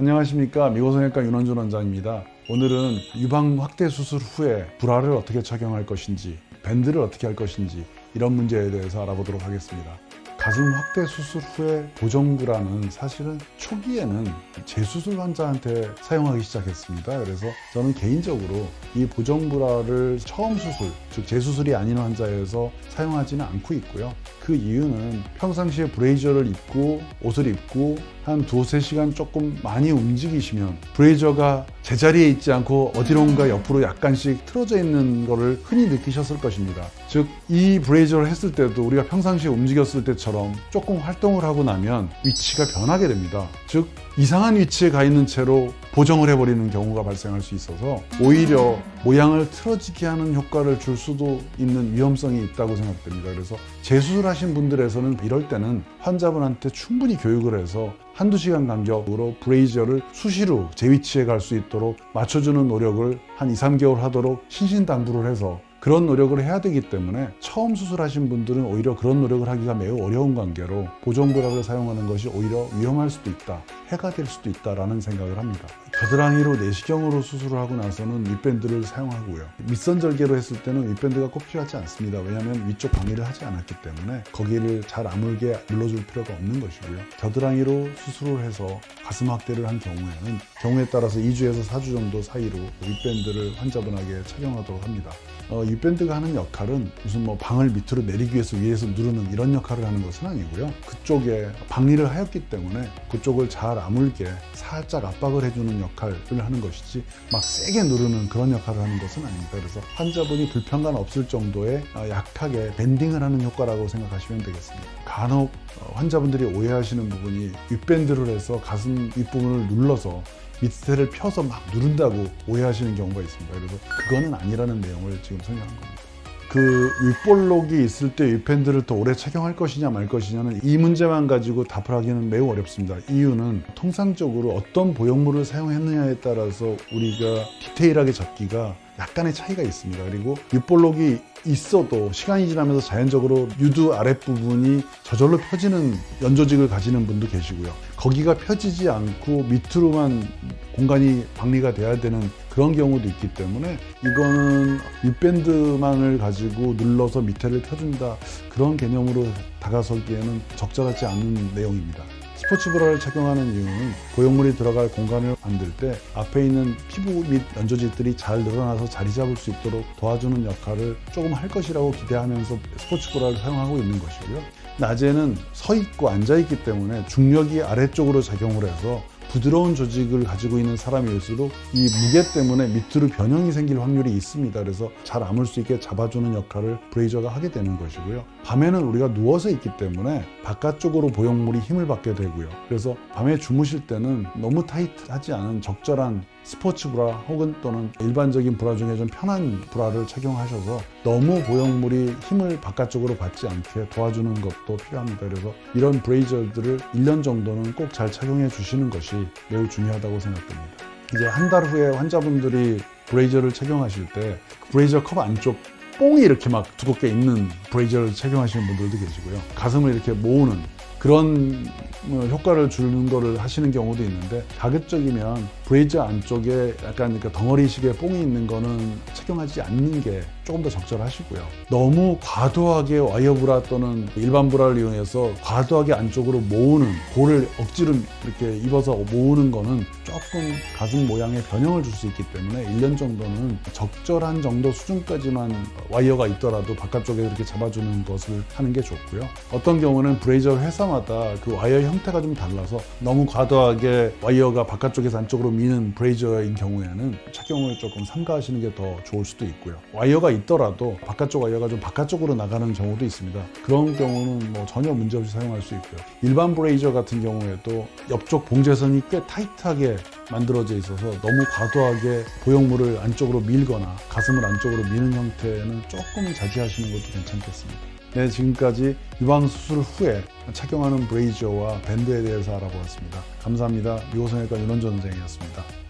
안녕하십니까 미고성형외과 윤원준 원장입니다. 오늘은 유방 확대 수술 후에 브라를 어떻게 착용할 것인지 밴드를 어떻게 할 것인지 이런 문제에 대해서 알아보도록 하겠습니다. 가슴 확대 수술 후에 보정브라는 사실은 초기에는 재수술 환자한테 사용하기 시작했습니다. 그래서 저는 개인적으로 이 보정브라를 처음 수술, 즉 재수술이 아닌 환자에서 사용하지는 않고 있고요. 그 이유는 평상시에 브레이저를 입고 옷을 입고 한 두세 시간 조금 많이 움직이시면 브레이저가 제자리에 있지 않고 어디론가 옆으로 약간씩 틀어져 있는 거를 흔히 느끼셨을 것입니다. 즉, 이 브레이저를 했을 때도 우리가 평상시에 움직였을 때처럼 조금 활동을 하고 나면 위치가 변하게 됩니다. 즉, 이상한 위치에 가 있는 채로 보정을 해버리는 경우가 발생할 수 있어서 오히려 모양을 틀어지게 하는 효과를 줄 수도 있는 위험성이 있다고 생각됩니다. 그래서 재수술하신 분들에서는 이럴 때는 환자분한테 충분히 교육을 해서 한두 시간 간격으로 브레이저를 수시로 제 위치에 갈 수 있도록 맞춰주는 노력을 한 2, 3개월 하도록 신신당부를 해서 그런 노력을 해야 되기 때문에 처음 수술하신 분들은 오히려 그런 노력을 하기가 매우 어려운 관계로 보정브라를 사용하는 것이 오히려 위험할 수도 있다, 해가 될 수도 있다라는 생각을 합니다. 겨드랑이로 내시경으로 수술을 하고 나서는 윗밴드를 사용하고요. 밑선절개로 했을 때는 윗밴드가 꼭 필요하지 않습니다. 왜냐하면 위쪽 방위를 하지 않았기 때문에 거기를 잘 아물게 눌러줄 필요가 없는 것이고요. 겨드랑이로 수술을 해서 가슴 확대를 한 경우에는 경우에 따라서 2주에서 4주 정도 사이로 윗밴드를 환자분에게 착용하도록 합니다. 어, 윗밴드가 하는 역할은 무슨 뭐 방을 밑으로 내리기 위해서 위에서 누르는 이런 역할을 하는 것은 아니고요. 그쪽에 방리를 하였기 때문에 그쪽을 잘 아물게 살짝 압박을 해주는 역할을 하는 것이지 막 세게 누르는 그런 역할을 하는 것은 아닙니다. 그래서 환자분이 불편감 없을 정도의 어, 약하게 밴딩을 하는 효과라고 생각하시면 되겠습니다. 간혹 어, 환자분들이 오해하시는 부분이 윗밴드를 해서 가슴 윗부분을 눌러서 밑에를 펴서 막 누른다고 오해하시는 경우가 있습니다. 그래서 그거는 아니라는 내용을 지금 설명한 겁니다. 그 윗볼록이 있을 때 윗밴드를 더 오래 착용할 것이냐 말 것이냐는 이 문제만 가지고 답을 하기는 매우 어렵습니다. 이유는 통상적으로 어떤 보형물을 사용했느냐에 따라서 우리가 디테일하게 잡기가 약간의 차이가 있습니다. 그리고 윗볼록이 있어도 시간이 지나면서 자연적으로 유두 아랫부분이 저절로 펴지는 연조직을 가지는 분도 계시고요. 거기가 펴지지 않고 밑으로만 공간이 방리가 돼야 되는 그런 경우도 있기 때문에 이거는 윗밴드만을 가지고 눌러서 밑에를 펴준다 그런 개념으로 다가서기에는 적절하지 않은 내용입니다. 스포츠 브라를 착용하는 이유는 고용물이 들어갈 공간을 만들 때 앞에 있는 피부 및 연조직들이 잘 늘어나서 자리 잡을 수 있도록 도와주는 역할을 조금 할 것이라고 기대하면서 스포츠 브라를 사용하고 있는 것이고요. 낮에는 서 있고 앉아 있기 때문에 중력이 아래쪽으로 작용을 해서 부드러운 조직을 가지고 있는 사람일수록 이 무게 때문에 밑으로 변형이 생길 확률이 있습니다. 그래서 잘 아물 수 있게 잡아주는 역할을 브레이저가 하게 되는 것이고요. 밤에는 우리가 누워서 있기 때문에 바깥쪽으로 보형물이 힘을 받게 되고요. 그래서 밤에 주무실 때는 너무 타이트하지 않은 적절한 스포츠 브라 혹은 또는 일반적인 브라 중에 좀 편한 브라를 착용하셔서 너무 보형물이 힘을 바깥쪽으로 받지 않게 도와주는 것도 필요합니다. 그래서 이런 브레이저들을 1년 정도는 꼭 잘 착용해 주시는 것이 매우 중요하다고 생각됩니다. 이제 한 달 후에 환자분들이 브레이저를 착용하실 때 브레이저 컵 안쪽 뽕이 이렇게 막 두껍게 있는 브레이저를 착용하시는 분들도 계시고요. 가슴을 이렇게 모으는 그런 뭐 효과를 주는 거를 하시는 경우도 있는데 가급적이면 브레이저 안쪽에 약간 그 덩어리식의 뽕이 있는 거는 착용하지 않는 게 조금 더 적절하시고요. 너무 과도하게 와이어 브라 또는 일반 브라를 이용해서 과도하게 안쪽으로 모으는 볼을 억지로 이렇게 입어서 모으는 거는 조금 가슴 모양에 변형을 줄 수 있기 때문에 1년 정도는 적절한 정도 수준까지만 와이어가 있더라도 바깥쪽에 이렇게 잡아주는 것을 하는 게 좋고요. 어떤 경우는 브레이저 회사마다 그 와이어 형태가 좀 달라서 너무 과도하게 와이어가 바깥쪽에서 안쪽으로 미는 브레이저인 경우에는 착용을 조금 삼가하시는 게 더 좋을 수도 있고요. 와이어가 있더라도 바깥쪽 와이어가 좀 바깥쪽으로 나가는 경우도 있습니다. 그런 경우는 뭐 전혀 문제없이 사용할 수 있고요. 일반 브레이저 같은 경우에도 옆쪽 봉제선이 꽤 타이트하게 만들어져 있어서 너무 과도하게 보형물을 안쪽으로 밀거나 가슴을 안쪽으로 미는 형태는 조금 자제하시는 것도 괜찮겠습니다. 네, 지금까지 유방 수술 후에 착용하는 브레이저와 밴드에 대해서 알아보았습니다. 감사합니다. 미호성외과 윤원전 원장이었습니다.